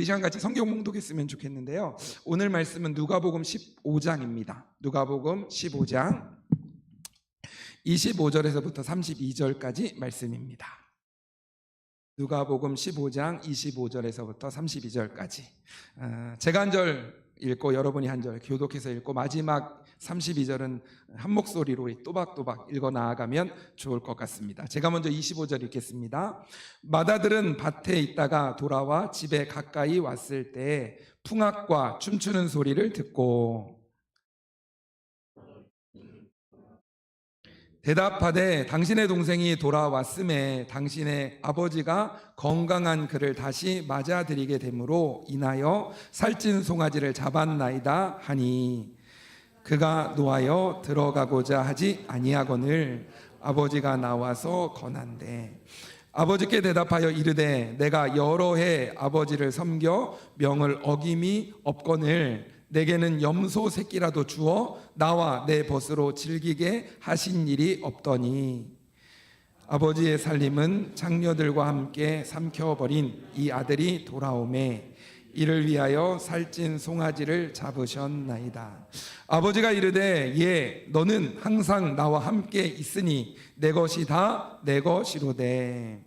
우리 시간 같이 성경 봉독했으면 좋겠는데요. 오늘 말씀은 누가복음 15장입니다. 누가복음 15장 25절에서부터 32절까지 말씀입니다. 누가복음 15장 25절에서부터 32절까지. 어, 제가 한절 읽고 여러분이 한 절 교독해서 읽고 마지막 32절은 한 목소리로 우리 또박또박 읽어 나아가면 좋을 것 같습니다. 제가 먼저 25절 읽겠습니다. 마다들은 밭에 있다가 돌아와 집에 가까이 왔을 때 풍악과 춤추는 소리를 듣고 대답하되 당신의 동생이 돌아왔음에 당신의 아버지가 건강한 그를 다시 맞아들이게 되므로 인하여 살찐 송아지를 잡았나이다 하니 그가 노하여 들어가고자 하지 아니하거늘 아버지가 나와서 권한대. 아버지께 대답하여 이르되 내가 여러 해 아버지를 섬겨 명을 어김이 없거늘 내게는 염소 새끼라도 주어 나와 내 벗으로 즐기게 하신 일이 없더니 아버지의 살림은 장녀들과 함께 삼켜버린 이 아들이 돌아오매 이를 위하여 살찐 송아지를 잡으셨나이다. 아버지가 이르되 예 너는 항상 나와 함께 있으니 내 것이 다 내 것이로되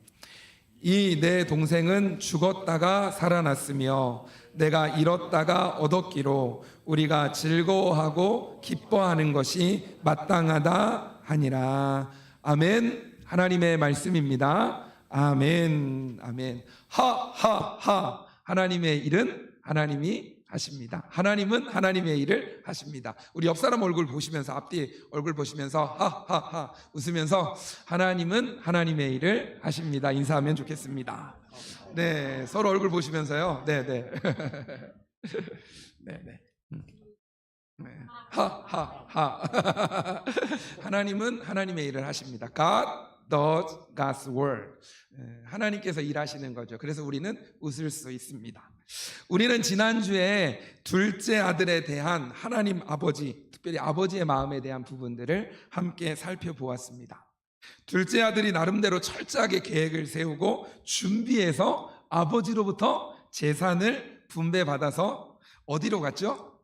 이 내 동생은 죽었다가 살아났으며 내가 잃었다가 얻었기로 우리가 즐거워하고 기뻐하는 것이 마땅하다 하니라. 아멘. 하나님의 말씀입니다. 아멘. 아멘. 하하하. 하나님의 일은 하나님이 하십니다. 하나님은 하나님의 일을 하십니다. 우리 옆 사람 얼굴 보시면서 앞뒤 얼굴 보시면서 하하하 웃으면서 하나님은 하나님의 일을 하십니다. 인사하면 좋겠습니다. 네, 서로 얼굴 보시면서요. 네, 네. 네, 네. 음. 네. 하하하. 하나님은 하나님의 일을 하십니다. God does God's work. 예, 하나님께서 일하시는 거죠. 그래서 우리는 웃을 수 있습니다. 우리는 지난주에 둘째 아들에 대한 하나님 아버지, 특별히 아버지의 마음에 대한 부분들을 함께 살펴보았습니다. 둘째 아들이 나름대로 철저하게 계획을 세우고 준비해서 아버지로부터 재산을 분배받아서 어디로 갔죠?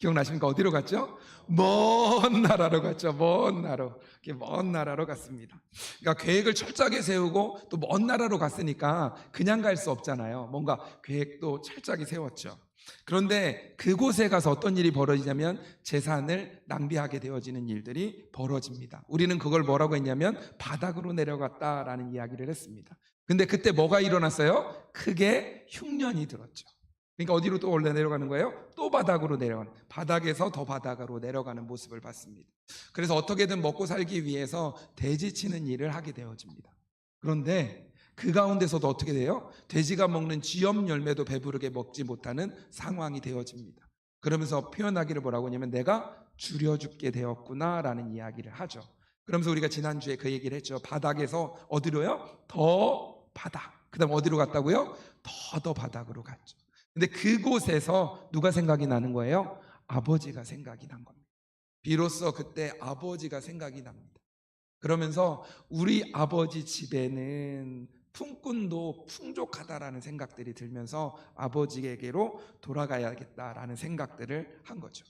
기억나십니까? 어디로 갔죠? 먼 나라로 갔죠. 먼 나라로. 먼 나라로 갔습니다. 그러니까 계획을 철저하게 세우고 또 먼 나라로 갔으니까 그냥 갈 수 없잖아요. 뭔가 계획도 철저하게 세웠죠. 그런데 그곳에 가서 어떤 일이 벌어지냐면 재산을 낭비하게 되어지는 일들이 벌어집니다. 우리는 그걸 뭐라고 했냐면 바닥으로 내려갔다라는 이야기를 했습니다. 근데 그때 뭐가 일어났어요? 크게 흉년이 들었죠. 그러니까 어디로 또 올라 내려가는 거예요? 또 바닥으로 내려가는 바닥에서 더 바닥으로 내려가는 모습을 봤습니다. 그래서 어떻게든 먹고 살기 위해서 돼지치는 일을 하게 되어집니다. 그런데 그 가운데서도 어떻게 돼요? 돼지가 먹는 쥐염 열매도 배부르게 먹지 못하는 상황이 되어집니다. 그러면서 표현하기를 뭐라고 하냐면 내가 줄여 죽게 되었구나 라는 이야기를 하죠. 그러면서 우리가 지난주에 그 얘기를 했죠. 바닥에서 어디로요? 더 바닥. 그 다음 어디로 갔다고요? 더 더 바닥으로 갔죠. 근데 그곳에서 누가 생각이 나는 거예요? 아버지가 생각이 난 겁니다. 비로소 그때 아버지가 생각이 납니다. 그러면서 우리 아버지 집에는 품꾼도 풍족하다라는 생각들이 들면서 아버지에게로 돌아가야겠다라는 생각들을 한 거죠.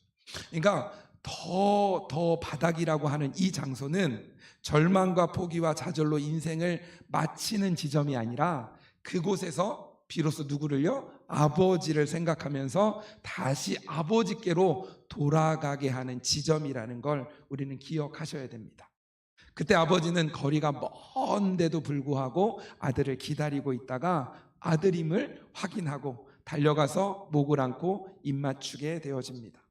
그러니까 더, 더 바닥이라고 하는 이 장소는 절망과 포기와 좌절로 인생을 마치는 지점이 아니라 그곳에서 비로소 누구를요? 아버지를 생각하면서 다시 아버지께로 돌아가게 하는 지점이라는 걸 우리는 기억하셔야 됩니다. 그때 아버지는 거리가 먼데도 불구하고 아들을 기다리고 있다가 아들임을 확인하고 달려가서 목을 안고 입맞추게 되어집니다.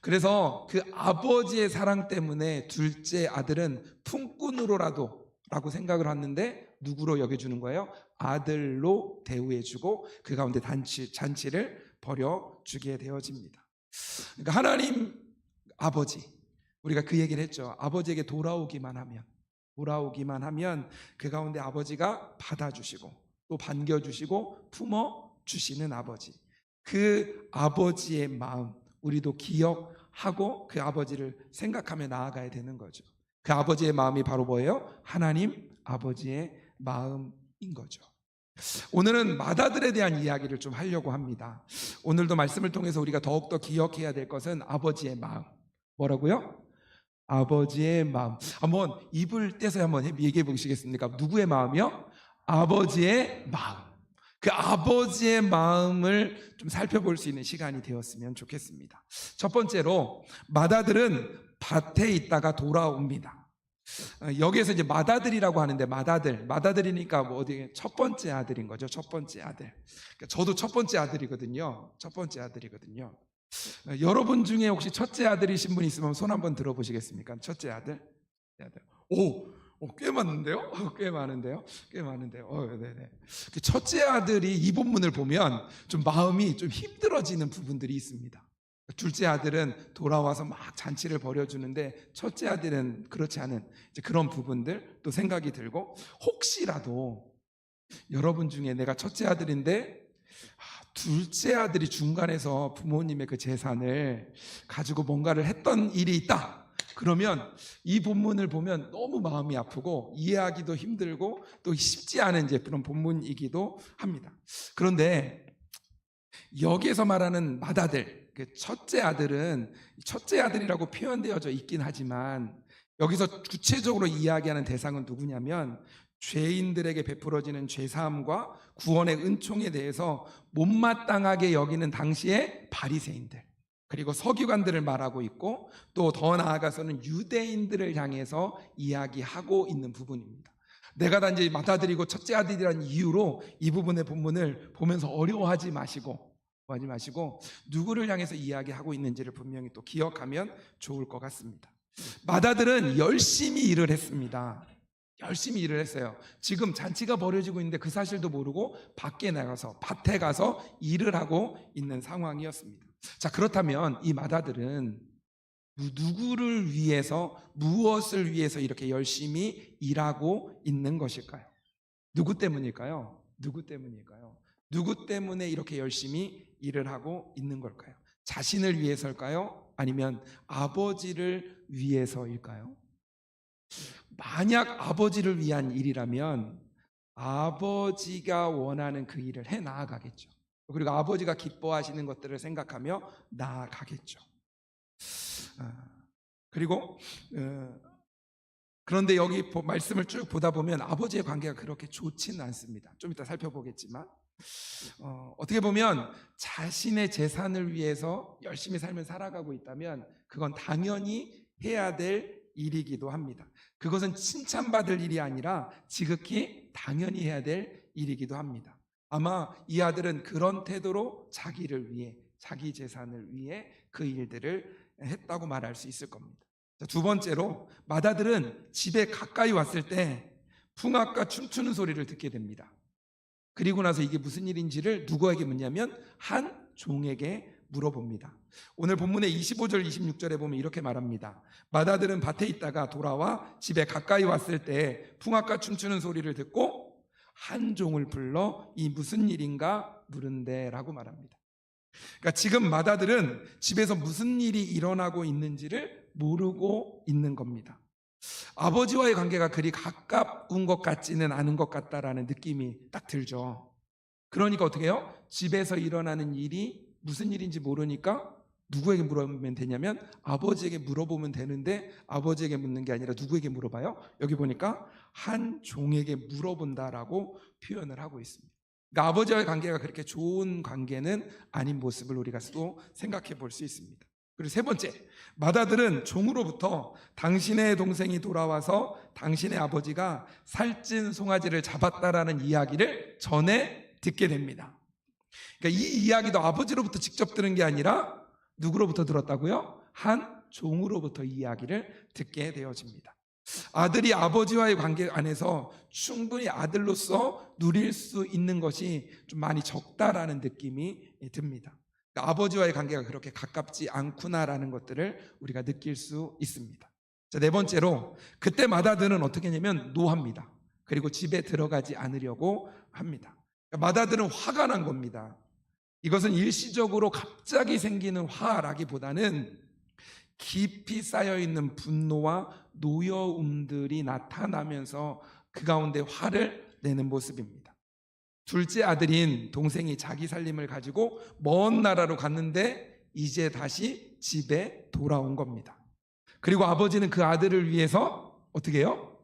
그래서 그 아버지의 사랑 때문에 둘째 아들은 품꾼으로라도 라고 생각을 했는데 누구로 여겨주는 거예요? 아들로 대우해주고 그 가운데 단치, 잔치를 벌여주게 되어집니다. 그러니까 하나님 아버지, 우리가 그 얘기를 했죠. 아버지에게 돌아오기만 하면, 돌아오기만 하면 그 가운데 아버지가 받아주시고 또 반겨주시고 품어주시는 아버지. 그 아버지의 마음, 우리도 기억하고 그 아버지를 생각하며 나아가야 되는 거죠. 그 아버지의 마음이 바로 뭐예요? 하나님 아버지의 마음인 거죠. 오늘은 마다들에 대한 이야기를 좀 하려고 합니다. 오늘도 말씀을 통해서 우리가 더욱더 기억해야 될 것은 아버지의 마음. 뭐라고요? 아버지의 마음. 한번 입을 떼서 한번 얘기해 보시겠습니까? 누구의 마음이요? 아버지의 마음. 그 아버지의 마음을 좀 살펴볼 수 있는 시간이 되었으면 좋겠습니다. 첫 번째로 마다들은 밭에 있다가 돌아옵니다. 어, 여기에서 이제 맏아들이라고 하는데 맏아들, 맏아들이니까 뭐 어디 첫 번째 아들인 거죠. 첫 번째 아들. 그러니까 저도 첫 번째 아들이거든요. 첫 번째 아들이거든요. 어, 여러분 중에 혹시 첫째 아들이신 분 있으면 손 한번 들어보시겠습니까? 첫째 아들? 첫째 아들. 오, 오, 꽤 많은데요? 어, 꽤 많은데요? 꽤 많은데요? 어, 네네. 그 첫째 아들이 이 본문을 보면 좀 마음이 좀 힘들어지는 부분들이 있습니다. 둘째 아들은 돌아와서 막 잔치를 벌여주는데 첫째 아들은 그렇지 않은 그런 부분들 또 생각이 들고 혹시라도 여러분 중에 내가 첫째 아들인데 아, 둘째 아들이 중간에서 부모님의 그 재산을 가지고 뭔가를 했던 일이 있다. 그러면 이 본문을 보면 너무 마음이 아프고 이해하기도 힘들고 또 쉽지 않은 이제 그런 본문이기도 합니다. 그런데 여기에서 말하는 맏아들, 그 첫째 아들은 첫째 아들이라고 표현되어져 있긴 하지만 여기서 구체적으로 이야기하는 대상은 누구냐면 죄인들에게 베풀어지는 죄사함과 구원의 은총에 대해서 못마땅하게 여기는 당시의 바리새인들 그리고 서기관들을 말하고 있고 또 더 나아가서는 유대인들을 향해서 이야기하고 있는 부분입니다. 내가 단지 맏아들이고 첫째 아들이라는 이유로 이 부분의 본문을 보면서 어려워하지 마시고 하지 마시고 누구를 향해서 이야기하고 있는지를 분명히 또 기억하면 좋을 것 같습니다. 맏아들은 열심히 일을 했습니다. 열심히 일을 했어요. 지금 잔치가 벌어지고 있는데 그 사실도 모르고 밖에 나가서 밭에 가서 일을 하고 있는 상황이었습니다. 자, 그렇다면 이 누- 누구를 위해서 무엇을 위해서 이렇게 열심히 일하고 있는 것일까요? 누구 때문일까요? 누구 때문일까요? 누구 때문에 이렇게 열심히 일을 하고 있는 걸까요? 자신을 위해서일까요? 아니면 아버지를 위해서일까요? 만약 아버지를 위한 일이라면 아버지가 원하는 그 일을 해 나아가겠죠. 그리고 아버지가 기뻐하시는 것들을 생각하며 나아가겠죠. 아, 그리고 어, 그런데 여기 보- 말씀을 쭉 보다 보면 아버지의 관계가 그렇게 좋지는 않습니다. 좀 이따 살펴보겠지만 어, 어떻게 보면 자신의 재산을 위해서 열심히 삶을 살아가고 있다면 그건 당연히 해야 될 일이기도 합니다. 그것은 칭찬받을 일이 아니라 지극히 당연히 해야 될 일이기도 합니다. 아마 이 아들은 그런 태도로 자기를 위해 자기 재산을 위해 그 일들을 했다고 말할 수 있을 겁니다. 자, 두 번째로 맏아들은 집에 가까이 왔을 때 풍악과 춤추는 소리를 듣게 됩니다. 그리고 나서 이게 무슨 일인지를 누구에게 묻냐면 한 종에게 물어봅니다. 오늘 본문의 25절 26절에 보면 이렇게 말합니다. 맏아들은 밭에 있다가 돌아와 집에 가까이 왔을 때 풍악과 춤추는 소리를 듣고 한 종을 불러 이 무슨 일인가 물은데라고 말합니다. 그러니까 지금 맏아들은 집에서 무슨 일이 일어나고 있는지를 모르고 있는 겁니다. 아버지와의 관계가 그리 가까운 것 같지는 않은 것 같다라는 느낌이 딱 들죠. 그러니까 어떻게 해요? 집에서 일어나는 일이 무슨 일인지 모르니까 누구에게 물어보면 되냐면 아버지에게 물어보면 되는데 아버지에게 묻는 게 아니라 누구에게 물어봐요? 여기 보니까 한 종에게 물어본다라고 표현을 하고 있습니다. 그러니까 아버지와의 관계가 그렇게 좋은 관계는 아닌 모습을 우리가 또 생각해 볼 수 있습니다. 그리고 세 번째, 맏아들은 종으로부터 당신의 동생이 돌아와서 당신의 아버지가 살찐 송아지를 잡았다라는 이야기를 전해 듣게 됩니다. 그러니까 이 이야기도 아버지로부터 직접 들은 게 아니라 누구로부터 들었다고요? 한 종으로부터 이 이야기를 듣게 되어집니다. 아들이 아버지와의 관계 안에서 충분히 아들로서 누릴 수 있는 것이 좀 많이 적다라는 느낌이 듭니다. 그러니까 아버지와의 관계가 그렇게 가깝지 않구나라는 것들을 우리가 느낄 수 있습니다. 자, 네 번째로 그때 맏아들은 어떻게 하냐면 노합니다. 그리고 집에 들어가지 않으려고 합니다. 그러니까 맏아들은 화가 난 겁니다. 이것은 일시적으로 갑자기 생기는 화라기보다는 깊이 쌓여 있는 분노와 노여움들이 나타나면서 그 가운데 화를 내는 모습입니다. 둘째 아들인 동생이 자기 살림을 가지고 먼 나라로 갔는데 이제 다시 집에 돌아온 겁니다. 그리고 아버지는 그 아들을 위해서 어떻게 해요?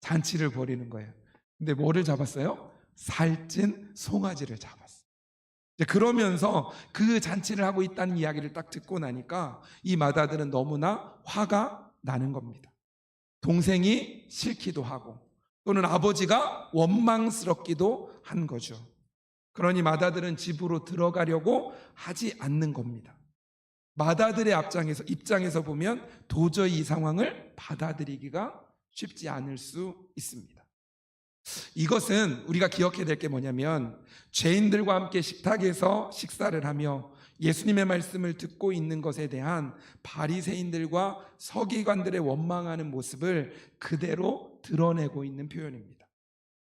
잔치를 벌이는 거예요. 근데 뭐를 잡았어요? 살찐 송아지를 잡았어요. 이제 그러면서 그 잔치를 하고 있다는 이야기를 딱 듣고 나니까 이 마다들은 너무나 화가 나는 겁니다. 동생이 싫기도 하고 또는 아버지가 원망스럽기도 한 거죠. 그러니 마다들은 집으로 들어가려고 하지 않는 겁니다. 마다들의 앞장에서 입장에서 보면 도저히 이 상황을 받아들이기가 쉽지 않을 수 있습니다. 이것은 우리가 기억해야 될 게 뭐냐면 죄인들과 함께 식탁에서 식사를 하며 예수님의 말씀을 듣고 있는 것에 대한 바리새인들과 서기관들의 원망하는 모습을 그대로 드러내고 있는 표현입니다.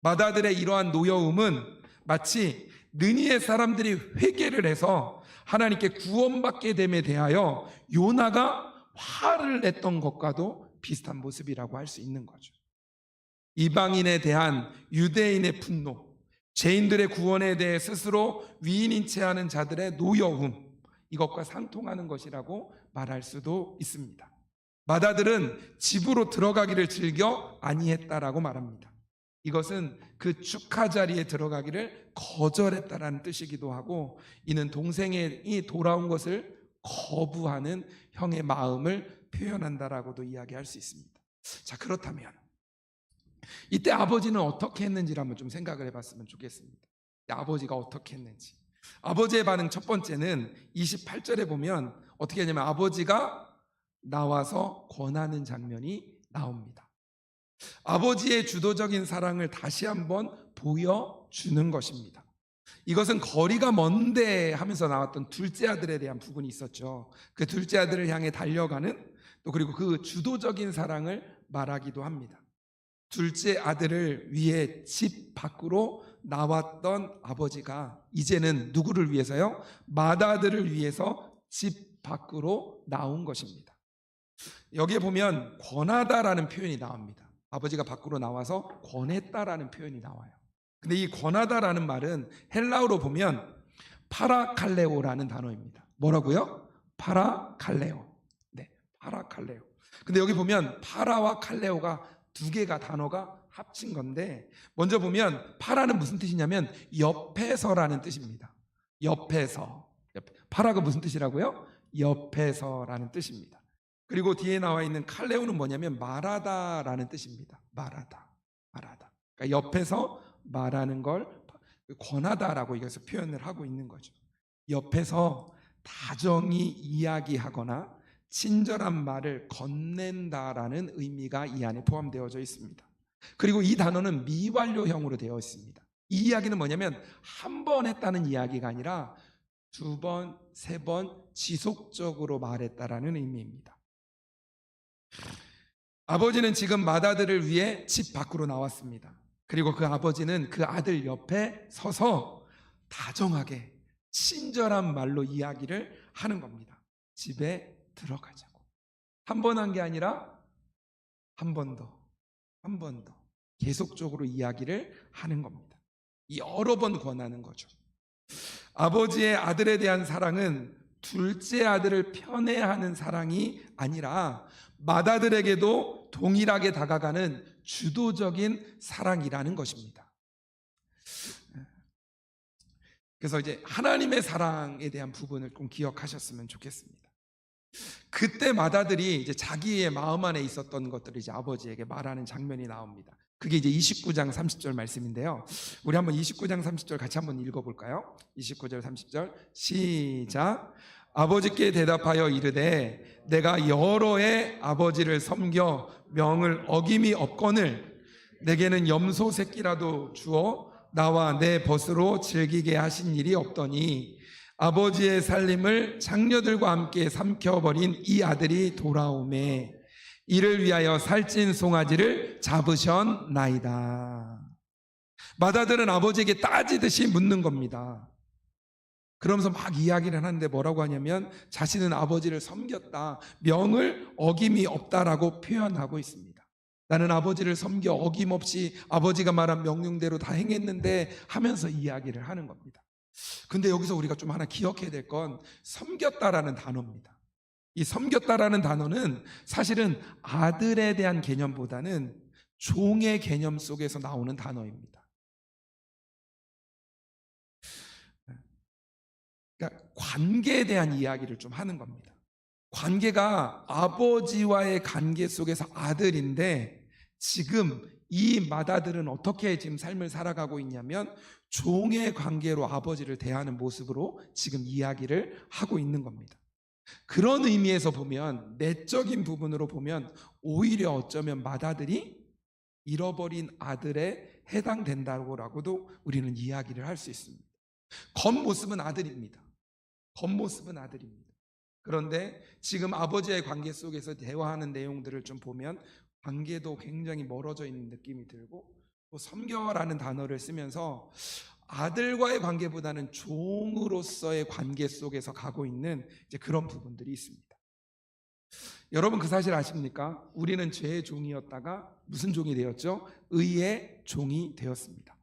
마다들의 이러한 노여움은 마치 느니의 사람들이 회개를 해서 하나님께 구원받게 됨에 대하여 요나가 화를 냈던 것과도 비슷한 모습이라고 할 수 있는 거죠. 이방인에 대한 유대인의 분노, 죄인들의 구원에 대해 스스로 위인인 채 하는 자들의 노여움, 이것과 상통하는 것이라고 말할 수도 있습니다. 마다들은 집으로 들어가기를 즐겨 아니했다라고 말합니다. 이것은 그 축하 자리에 들어가기를 거절했다라는 뜻이기도 하고 이는 동생이 돌아온 것을 거부하는 형의 마음을 표현한다라고도 이야기할 수 있습니다. 자, 그렇다면 이때 아버지는 어떻게 했는지를 한번 좀 생각을 해봤으면 좋겠습니다. 아버지가 어떻게 했는지. 아버지의 반응 첫 번째는 28절에 보면 어떻게 하냐면 아버지가 나와서 권하는 장면이 나옵니다. 아버지의 주도적인 사랑을 다시 한번 보여주는 것입니다. 이것은 거리가 먼데 하면서 나왔던 둘째 아들에 대한 부분이 있었죠. 그 둘째 아들을 향해 달려가는 또 그리고 그 주도적인 사랑을 말하기도 합니다. 둘째 아들을 위해 집 밖으로 나왔던 아버지가 이제는 누구를 위해서요? 맏아들을 위해서 집 밖으로 나온 것입니다. 여기에 보면 권하다라는 표현이 나옵니다. 아버지가 밖으로 나와서 권했다라는 표현이 나와요. 근데 이 권하다라는 말은 헬라어로 보면 파라칼레오라는 단어입니다. 뭐라고요? 파라칼레오. 네, 파라칼레오. 근데 여기 보면 파라와 칼레오가 두 개가 단어가 합친 건데 먼저 보면 파라는 무슨 뜻이냐면 옆에서라는 뜻입니다. 옆에서. 옆- 파라가 무슨 뜻이라고요? 옆에서라는 뜻입니다. 그리고 뒤에 나와 있는 칼레오는 뭐냐면 말하다라는 뜻입니다. 말하다. 말하다. 그러니까 옆에서 말하는 걸 권하다라고 이것을 표현을 하고 있는 거죠. 옆에서 다정히 이야기하거나 친절한 말을 건넨다라는 의미가 이 안에 포함되어져 있습니다. 그리고 이 단어는 미완료형으로 되어 있습니다. 이 이야기는 뭐냐면 한 번 했다는 이야기가 아니라 두 번, 세 번 지속적으로 말했다라는 의미입니다. 아버지는 지금 맏아들을 위해 집 밖으로 나왔습니다. 그리고 그 아버지는 그 아들 옆에 서서 다정하게 친절한 말로 이야기를 하는 겁니다. 집에 들어가자고. 한 번 한 게 아니라 한 번 더, 한 번 더. 계속적으로 이야기를 하는 겁니다. 여러 번 권하는 거죠. 아버지의 아들에 대한 사랑은 둘째 아들을 편애하는 사랑이 아니라 맏아들에게도 동일하게 다가가는 주도적인 사랑이라는 것입니다. 그래서 이제 하나님의 사랑에 대한 부분을 좀 기억하셨으면 좋겠습니다. 그때 맏아들이 이제 자기의 마음 안에 있었던 것들을 이제 아버지에게 말하는 장면이 나옵니다. 그게 이제 29장 30절 말씀인데요. 우리 한번 29장 30절 같이 한번 읽어볼까요? 29절 30절 시작. 아버지께 대답하여 이르되 내가 여러 해 아버지를 섬겨 명을 어김이 없거늘 내게는 염소 새끼라도 주어 나와 내 벗으로 즐기게 하신 일이 없더니 아버지의 살림을 장녀들과 함께 삼켜버린 이 아들이 돌아오매 이를 위하여 살찐 송아지를 잡으셨나이다. 맏아들은 아버지에게 따지듯이 묻는 겁니다. 그러면서 막 이야기를 하는데 뭐라고 하냐면 자신은 아버지를 섬겼다. 명을 어김이 없다라고 표현하고 있습니다. 나는 아버지를 섬겨 어김없이 아버지가 말한 명령대로 다 행했는데 하면서 이야기를 하는 겁니다. 근데 여기서 우리가 좀 하나 기억해야 될 건 섬겼다라는 단어입니다. 이 섬겼다라는 단어는 사실은 아들에 대한 개념보다는 종의 개념 속에서 나오는 단어입니다. 그러니까 관계에 대한 이야기를 좀 하는 겁니다. 관계가 아버지와의 관계 속에서 아들인데 지금 이 맏아들은 어떻게 지금 삶을 살아가고 있냐면 종의 관계로 아버지를 대하는 모습으로 지금 이야기를 하고 있는 겁니다. 그런 의미에서 보면 내적인 부분으로 보면 오히려 어쩌면 맏아들이 잃어버린 아들에 해당된다고라고도 우리는 이야기를 할 수 있습니다. 겉모습은 아들입니다. 겉모습은 아들입니다. 그런데 지금 아버지의 관계 속에서 대화하는 내용들을 좀 보면 관계도 굉장히 멀어져 있는 느낌이 들고 또 섬겨라는 단어를 쓰면서 아들과의 관계보다는 종으로서의 관계 속에서 가고 있는 이제 그런 부분들이 있습니다. 여러분 그 사실 아십니까? 우리는 죄의 종이었다가 무슨 종이 되었죠? 의의 종이 되었습니다.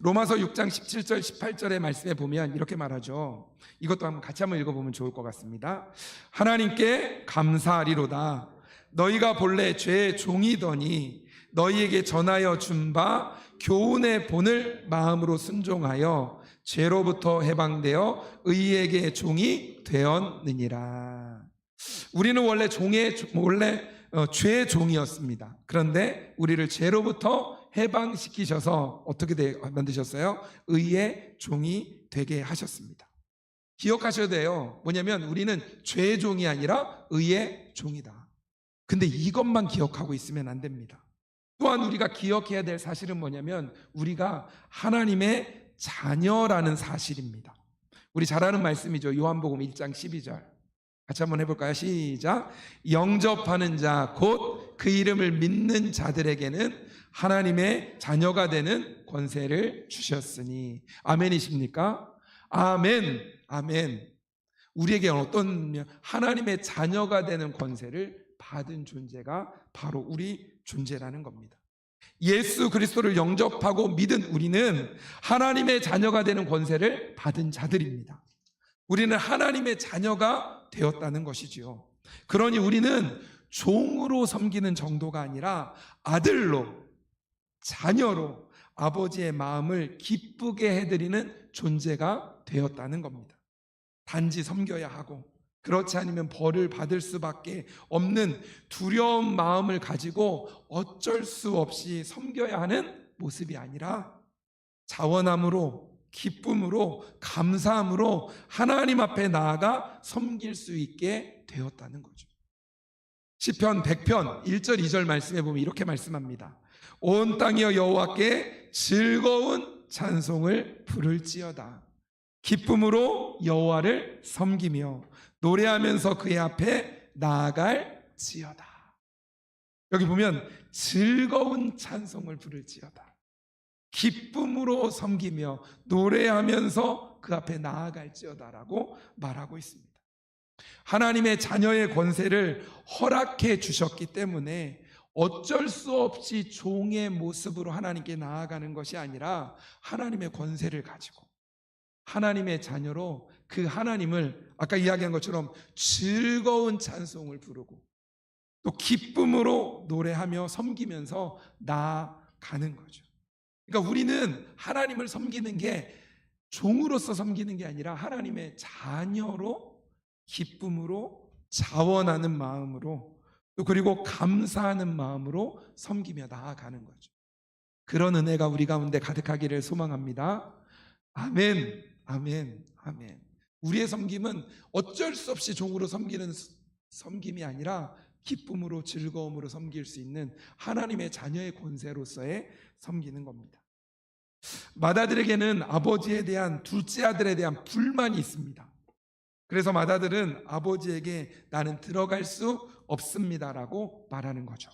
로마서 6장 17절 18절의 말씀에 보면 이렇게 말하죠. 이것도 한번 같이 한번 읽어보면 좋을 것 같습니다. 하나님께 감사하리로다. 너희가 본래 죄의 종이더니 너희에게 전하여 준 바 교훈의 본을 마음으로 순종하여 죄로부터 해방되어 의에게 종이 되었느니라. 우리는 원래 종의 원래 어, 죄의 종이었습니다. 그런데 우리를 죄로부터 해방시키셔서 어떻게 되, 만드셨어요? 의의 종이 되게 하셨습니다. 기억하셔야 돼요. 뭐냐면 우리는 죄의 종이 아니라 의의 종이다. 근데 이것만 기억하고 있으면 안 됩니다. 또한 우리가 기억해야 될 사실은 뭐냐면 우리가 하나님의 자녀라는 사실입니다. 우리 잘 아는 말씀이죠. 요한복음 1장 12절. 같이 한번 해볼까요? 시작. 영접하는 자, 곧 그 이름을 믿는 자들에게는 하나님의 자녀가 되는 권세를 주셨으니. 아멘이십니까? 아멘, 아멘. 우리에게 어떤 하나님의 자녀가 되는 권세를 받은 존재가 바로 우리 존재라는 겁니다. 예수 그리스도를 영접하고 믿은 우리는 하나님의 자녀가 되는 권세를 받은 자들입니다. 우리는 하나님의 자녀가 되었다는 것이지요. 그러니 우리는 종으로 섬기는 정도가 아니라 아들로, 자녀로 아버지의 마음을 기쁘게 해드리는 존재가 되었다는 겁니다. 단지 섬겨야 하고, 그렇지 않으면 벌을 받을 수밖에 없는 두려운 마음을 가지고 어쩔 수 없이 섬겨야 하는 모습이 아니라 자원함으로 기쁨으로 감사함으로 하나님 앞에 나아가 섬길 수 있게 되었다는 거죠. 시편 100편 1절 2절 말씀에 보면 이렇게 말씀합니다. 온 땅이여 여호와께 즐거운 찬송을 부를지어다. 기쁨으로 여호와를 섬기며 노래하면서 그의 앞에 나아갈지어다. 여기 보면 즐거운 찬송을 부를지어다. 기쁨으로 섬기며 노래하면서 그 앞에 나아갈지어다라고 말하고 있습니다. 하나님의 자녀의 권세를 허락해 주셨기 때문에 어쩔 수 없이 종의 모습으로 하나님께 나아가는 것이 아니라 하나님의 권세를 가지고 하나님의 자녀로 그 하나님을 아까 이야기한 것처럼 즐거운 찬송을 부르고 또 기쁨으로 노래하며 섬기면서 나아가는 거죠. 그러니까 우리는 하나님을 섬기는 게 종으로서 섬기는 게 아니라 하나님의 자녀로 기쁨으로 자원하는 마음으로 또 그리고 감사하는 마음으로 섬기며 나아가는 거죠. 그런 은혜가 우리 가운데 가득하기를 소망합니다. 아멘, 아멘, 아멘. 우리의 섬김은 어쩔 수 없이 종으로 섬기는 섬김이 아니라 기쁨으로 즐거움으로 섬길 수 있는 하나님의 자녀의 권세로서의 섬기는 겁니다. 마다들에게는 아버지에 대한 둘째 아들에 대한 불만이 있습니다. 그래서 마다들은 아버지에게 나는 들어갈 수 없습니다라고 말하는 거죠.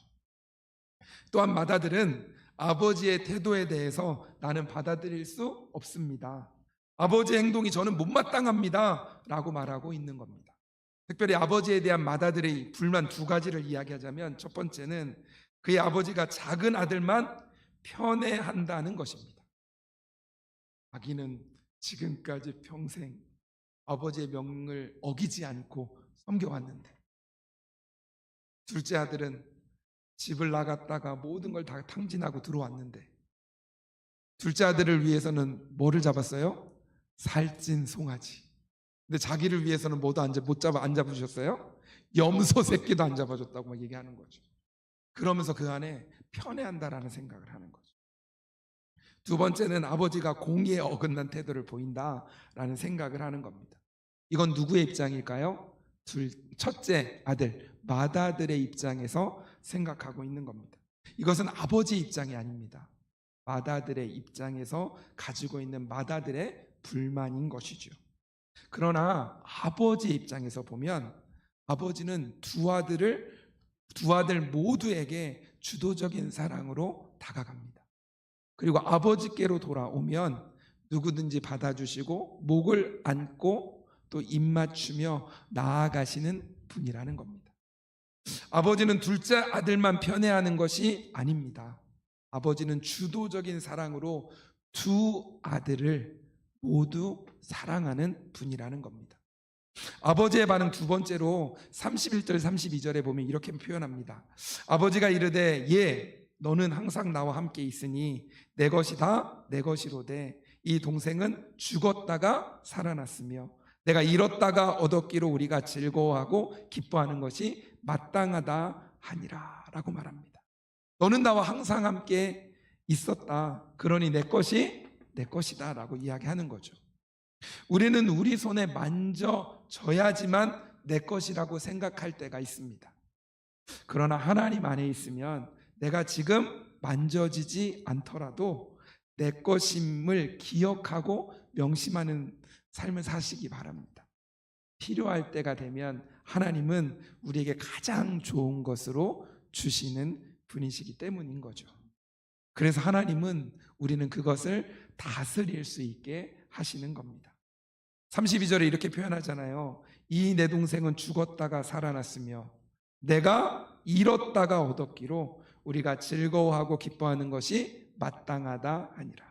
또한 마다들은 아버지의 태도에 대해서 나는 받아들일 수 없습니다. 아버지의 행동이 저는 못마땅합니다. 라고 말하고 있는 겁니다. 특별히 아버지에 대한 마다들의 불만 두 가지를 이야기하자면 첫 번째는 그의 아버지가 작은 아들만 편애한다는 것입니다. 자기는 지금까지 평생 아버지의 명을 어기지 않고 섬겨왔는데 둘째 아들은 집을 나갔다가 모든 걸 다 탕진하고 들어왔는데 둘째 아들을 위해서는 뭐를 잡았어요? 살찐 송아지. 근데 자기를 위해서는 뭐도 안, 잡- 못 잡아 안 잡으셨어요? 염소 새끼도 안 잡아줬다고 막 얘기하는 거죠. 그러면서 그 안에 편애한다라는 생각을 하는 거죠. 두 번째는 아버지가 공의에 어긋난 태도를 보인다라는 생각을 하는 겁니다. 이건 누구의 입장일까요? 둘, 첫째 아들, 맏아들의 입장에서 생각하고 있는 겁니다. 이것은 아버지 입장이 아닙니다. 맏아들의 입장에서 가지고 있는 맏아들의 불만인 것이죠. 그러나 아버지 입장에서 보면 아버지는 두 아들을 두 아들 모두에게 주도적인 사랑으로 다가갑니다. 그리고 아버지께로 돌아오면 누구든지 받아주시고 목을 안고 또 입맞추며 나아가시는 분이라는 겁니다. 아버지는 둘째 아들만 편애하는 것이 아닙니다. 아버지는 주도적인 사랑으로 두 아들을 모두 사랑하는 분이라는 겁니다. 아버지의 반응 두 번째로 31절 32절에 보면 이렇게 표현합니다. 아버지가 이르되 예 너는 항상 나와 함께 있으니 내 것이다 내 것이로되 이 동생은 죽었다가 살아났으며 내가 잃었다가 얻었기로 우리가 즐거워하고 기뻐하는 것이 마땅하다 하니라라고 말합니다. 너는 나와 항상 함께 있었다. 그러니 내 것이 내 것이다라고 이야기하는 거죠. 우리는 우리 손에 만져져야지만 내 것이라고 생각할 때가 있습니다. 그러나 하나님 안에 있으면 내가 지금 만져지지 않더라도 내 것임을 기억하고 명심하는 삶을 사시기 바랍니다. 필요할 때가 되면 하나님은 우리에게 가장 좋은 것으로 주시는 분이시기 때문인 거죠. 그래서 하나님은 우리는 그것을 다스릴 수 있게 하시는 겁니다. 32절에 이렇게 표현하잖아요. 이 내 동생은 죽었다가 살아났으며 내가 잃었다가 얻었기로 우리가 즐거워하고 기뻐하는 것이 마땅하다 하니라.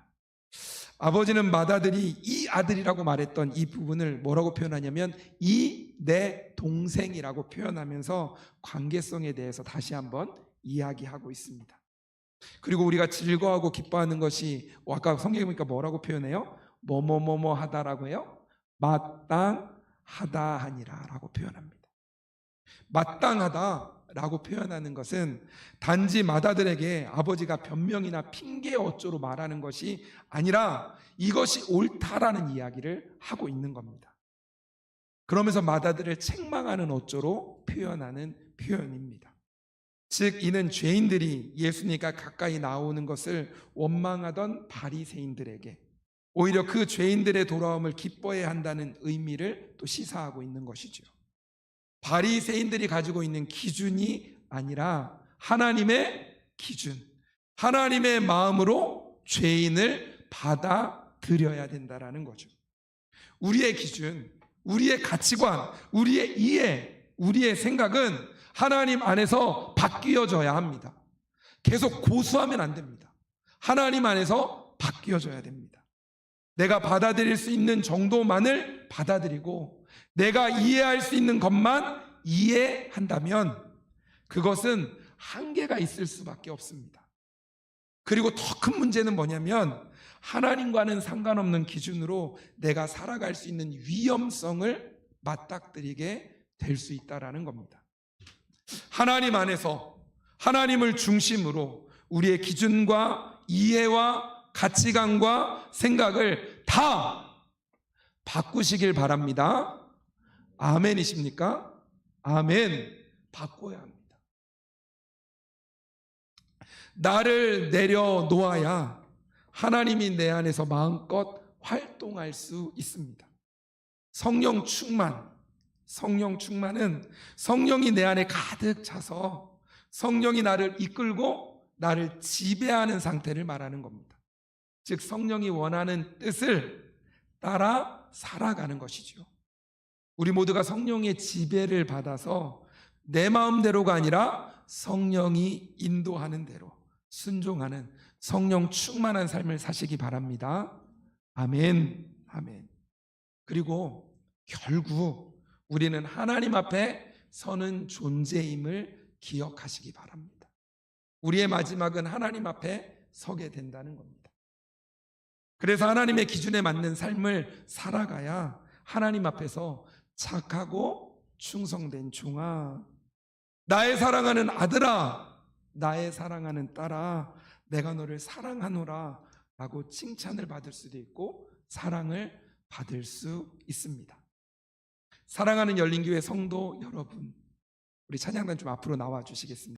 아버지는 맏아들이 이 아들이라고 말했던 이 부분을 뭐라고 표현하냐면 이 내 동생이라고 표현하면서 관계성에 대해서 다시 한번 이야기하고 있습니다. 그리고 우리가 즐거워하고 기뻐하는 것이 어, 아까 성경에 보니까 뭐라고 표현해요? 뭐뭐뭐뭐 하다라고 해요? 마땅하다 하니라라고 표현합니다. 마땅하다라고 표현하는 것은 단지 맏아들에게 아버지가 변명이나 핑계 어조로 말하는 것이 아니라 이것이 옳다라는 이야기를 하고 있는 겁니다. 그러면서 맏아들을 책망하는 어조로 표현하는 표현입니다. 즉 이는 죄인들이 예수님과 가까이 나오는 것을 원망하던 바리새인들에게 오히려 그 죄인들의 돌아옴을 기뻐해야 한다는 의미를 또 시사하고 있는 것이죠. 바리새인들이 가지고 있는 기준이 아니라 하나님의 기준, 하나님의 마음으로 죄인을 받아들여야 된다라는 거죠. 우리의 기준, 우리의 가치관, 우리의 이해, 우리의 생각은 하나님 안에서 바뀌어져야 합니다. 계속 고수하면 안 됩니다. 하나님 안에서 바뀌어져야 됩니다. 내가 받아들일 수 있는 정도만을 받아들이고 내가 이해할 수 있는 것만 이해한다면 그것은 한계가 있을 수밖에 없습니다. 그리고 더 큰 문제는 뭐냐면 하나님과는 상관없는 기준으로 내가 살아갈 수 있는 위험성을 맞닥뜨리게 될 수 있다라는 겁니다. 하나님 안에서 하나님을 중심으로 우리의 기준과 이해와 가치관과 생각을 다 바꾸시길 바랍니다. 아멘이십니까? 아멘. 바꿔야 합니다. 나를 내려놓아야 하나님이 내 안에서 마음껏 활동할 수 있습니다. 성령 충만, 성령 충만은 성령이 내 안에 가득 차서 성령이 나를 이끌고 나를 지배하는 상태를 말하는 겁니다. 즉 성령이 원하는 뜻을 따라 살아가는 것이죠. 우리 모두가 성령의 지배를 받아서 내 마음대로가 아니라 성령이 인도하는 대로 순종하는 성령 충만한 삶을 사시기 바랍니다. 아멘. 아멘. 그리고 결국 우리는 하나님 앞에 서는 존재임을 기억하시기 바랍니다. 우리의 마지막은 하나님 앞에 서게 된다는 겁니다. 그래서 하나님의 기준에 맞는 삶을 살아가야 하나님 앞에서 착하고 충성된 종아, 나의 사랑하는 아들아, 나의 사랑하는 딸아, 내가 너를 사랑하노라 라고 칭찬을 받을 수도 있고 사랑을 받을 수 있습니다. 사랑하는 열린교회 성도 여러분, 우리 찬양단 좀 앞으로 나와 주시겠습니다.